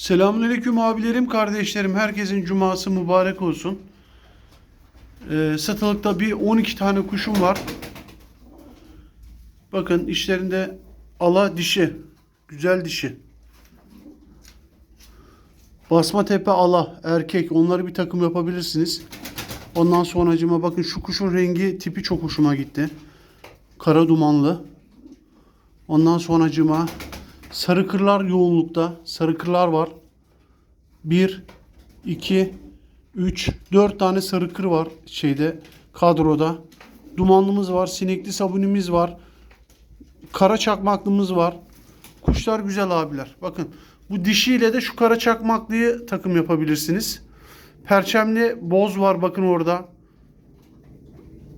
Selamünaleyküm abilerim, kardeşlerim. Herkesin cuması mübarek olsun. Ee, satılıkta bir 12 tane kuşum var. Bakın işlerinde ala dişi. Güzel dişi. Basma tepe ala erkek. Onları bir takım yapabilirsiniz. Ondan sonracıma bakın şu kuşun rengi tipi çok hoşuma gitti. Kara dumanlı. Ondan sonracıma sarı kırlar yoğunlukta. Sarı kırlar var. 1, 2, 3, 4 tane sarı kır var şeyde kadroda. Dumanlımız var, sinekli sabunimiz var. Kara çakmaklımız var. Kuşlar güzel abiler. Bakın bu dişiyle de şu kara çakmaklıyı takım yapabilirsiniz. Perçemli boz var bakın orada.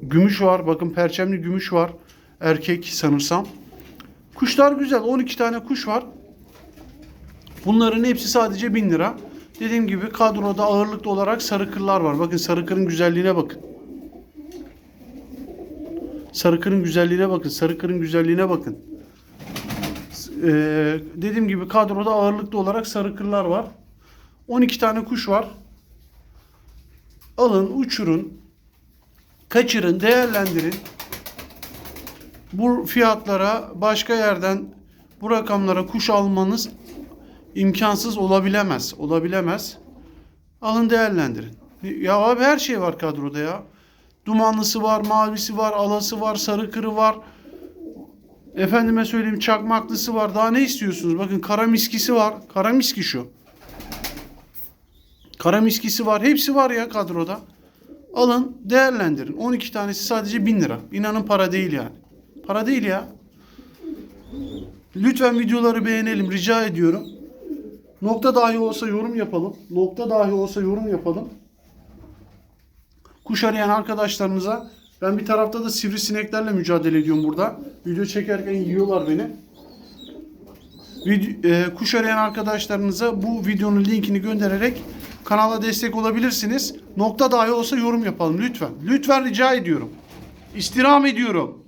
Gümüş var. Bakın perçemli gümüş var. Erkek sanırsam. Kuşlar güzel. 12 tane kuş var. Bunların hepsi sadece 1000 lira. Dediğim gibi kadroda ağırlıklı olarak sarı kırlar var. Bakın sarı kırın güzelliğine bakın. Sarı kırın güzelliğine bakın. Sarı kırın güzelliğine bakın. Ee, dediğim gibi kadroda ağırlıklı olarak sarı kırlar var. 12 tane kuş var. Alın, uçurun, kaçırın, değerlendirin. Bu fiyatlara başka yerden bu rakamlara kuş almanız imkansız olabilemez. Olabilemez. Alın değerlendirin. Ya abi her şey var kadroda ya. Dumanlısı var, mavisi var, alası var, sarı kırı var. Efendime söyleyeyim çakmaklısı var. Daha ne istiyorsunuz? Bakın kara miskisi var. Kara miski şu. Kara miskisi var. Hepsi var ya kadroda. Alın değerlendirin. 12 tanesi sadece 1000 lira. İnanın para değil yani. Para değil ya. Lütfen videoları beğenelim rica ediyorum. Nokta dahi olsa yorum yapalım. Nokta dahi olsa yorum yapalım. Kuş arayan arkadaşlarımıza ben bir tarafta da sivrisineklerle mücadele ediyorum burada. Video çekerken yiyorlar beni. Vid- e, kuş arayan arkadaşlarınıza bu videonun linkini göndererek kanala destek olabilirsiniz. Nokta dahi olsa yorum yapalım lütfen. Lütfen rica ediyorum. İstirham ediyorum.